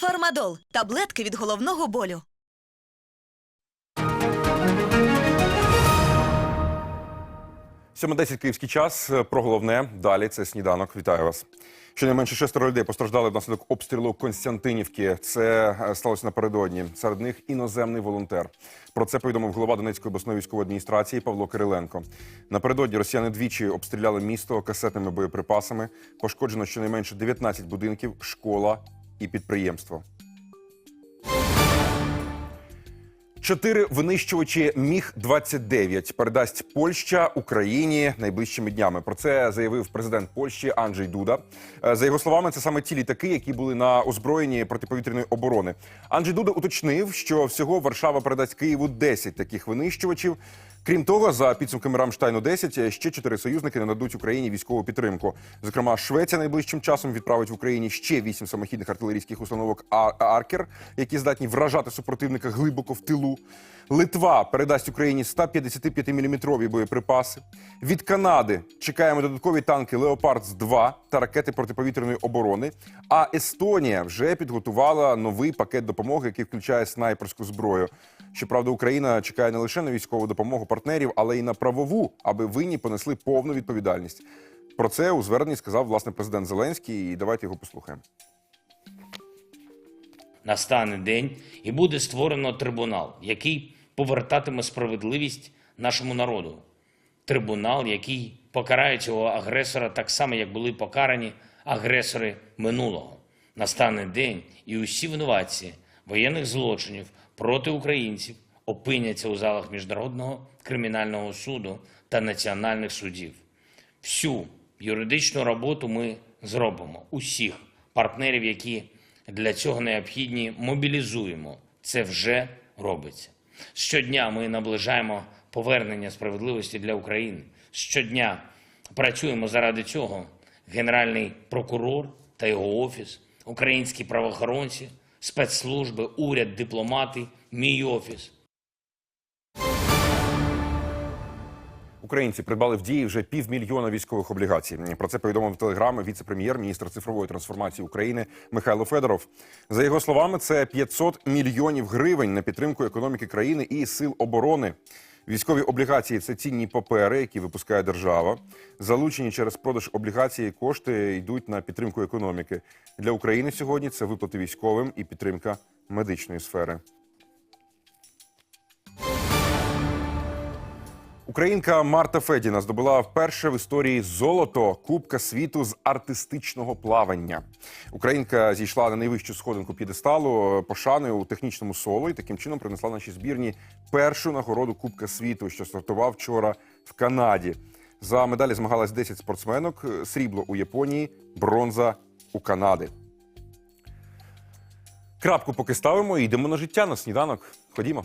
Фармадол таблетки від головного болю. Сьоме 10 київський час. Про головне далі. Це сніданок. Вітаю вас. Щонайменше шестеро людей постраждали внаслідок обстрілу Константинівки. Це е, сталося напередодні. Серед них іноземний волонтер. Про це повідомив голова Донецької обласної військової адміністрації Павло Кириленко. Напередодні росіяни двічі обстріляли місто касетними боєприпасами. Пошкоджено щонайменше 19 будинків, школа і підприємство. Чотири винищувачі Міг 29 передасть Польща Україні найближчими днями. Про це заявив президент Польщі Анджей Дуда. Е, За його словами, це саме ті літаки, які були на озброєнні протиповітряної оборони. Анджей Дуда уточнив, що всього Варшава передасть Києву 10 таких винищувачів. Крім того, за підсумками Рамштайну 10 ще чотири союзники нададуть Україні військову підтримку. Зокрема, Швеція найближчим часом відправить в Україні ще вісім самохідних артилерійських установок «А- Аркер, які здатні вражати супротивника глибоко в тилу. Литва передасть Україні 155-мм боєприпаси. Від Канади чекаємо додаткові танки Леопард 2 та ракети протиповітряної оборони. А Естонія вже підготувала новий пакет допомоги, який включає снайперську зброю. Щоправда, Україна чекає не лише на військову допомогу партнерів, але й на правову, аби винні понесли повну відповідальність. Про це у зверненні сказав власне президент Зеленський. І давайте його послухаємо. настане день і буде створено трибунал, який повертатиме справедливість нашому народу. Трибунал, який покарає цього агресора так само, як були покарані агресори минулого. Настане день, і усі винуватці воєнних злочинів проти українців опиняться у залах Міжнародного кримінального суду та національних судів. Всю юридичну роботу ми зробимо. Усіх партнерів, які для цього необхідні, мобілізуємо. Це вже робиться. Щодня ми наближаємо повернення справедливості для України. Щодня працюємо заради цього. Генеральний прокурор та його офіс, українські правоохоронці, спецслужби, уряд, дипломати, мій офіс. Українці придбали в дії вже півмільйона військових облігацій. Про це повідомив в телеграмі віце-прем'єр, міністр цифрової трансформації України Михайло Федоров. За його словами, це 500 мільйонів гривень на підтримку економіки країни і сил оборони. Військові облігації це цінні папери, які випускає держава. Залучені через продаж облігацій кошти йдуть на підтримку економіки. Для України сьогодні це виплати військовим і підтримка медичної сфери. Українка Марта Федіна здобула вперше в історії золото Кубка світу з артистичного плавання. Українка зійшла на найвищу сходинку п'єдесталу пошани у технічному соло і таким чином принесла нашій збірні першу нагороду Кубка світу, що стартував вчора в Канаді. За медалі змагалась 10 спортсменок: срібло у Японії, бронза у Канади. Крапку поки ставимо і йдемо на життя на сніданок. Ходімо.